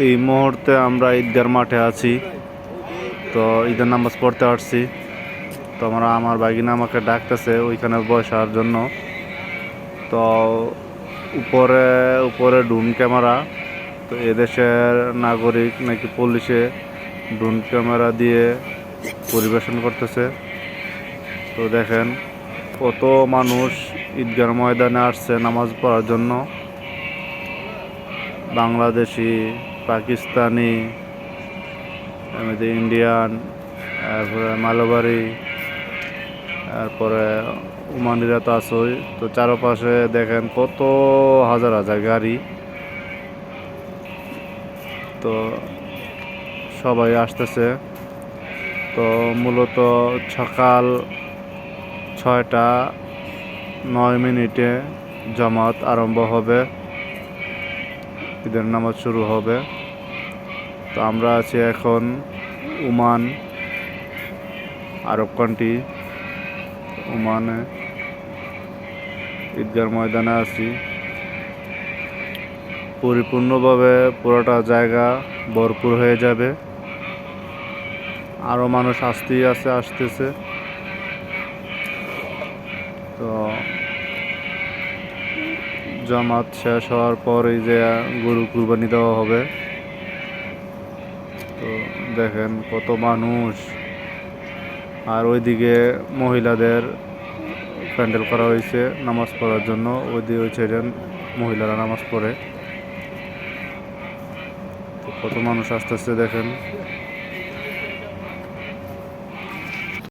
এই মুহূর্তে আমরা ঈদগার মাঠে আছি। তো ঈদের নামাজ পড়তে আসছি। তো আমরা আমার বাগিনা আমাকে ডাকতেছে ওইখানে বসার জন্য। তো উপরে উপরে ড্রোন ক্যামেরা। তো এদেশের নাগরিক নাকি পুলিশে ড্রোন ক্যামেরা দিয়ে পরিবেশন করতেছে। তো দেখেন, কত মানুষ ঈদগার ময়দানে আসছে নামাজ পড়ার জন্য। বাংলাদেশি পাকিস্তানি, এমনিতে ইন্ডিয়ান তারপরে মালবাড়ি তারপরে উমানিরা তো আছেই। তো চারপাশে দেখেন কত হাজার হাজার গাড়ি। তো সবাই আসতেছে। তো মূলত সকাল ছয়টা, নয় মিনিটে জামাত আরম্ভ হবে। ঈদের নামাজ শুরু হবে। তো আমরা আছি এখন ওমান আরব কান্ট্রি। ওমানে ঈদগার ময়দানে আছি। পরিপূর্ণভাবে পুরোটা জায়গা ভরপুর হয়ে যাবে। আরও মানুষ আসতেই আছে, আসতেছে। তো জামাত শেষ হওয়ার পরেই যে গরু কুরবানি দেওয়া হবে। তো দেখেন কত মানুষ। আর ওইদিকে মহিলাদের প্যান্ডেল করা হয়েছে নামাজ পড়ার জন্য। ওইদিকে ওই সাইডে মহিলারা নামাজ পড়ে। কত মানুষ আসতেছে দেখেন।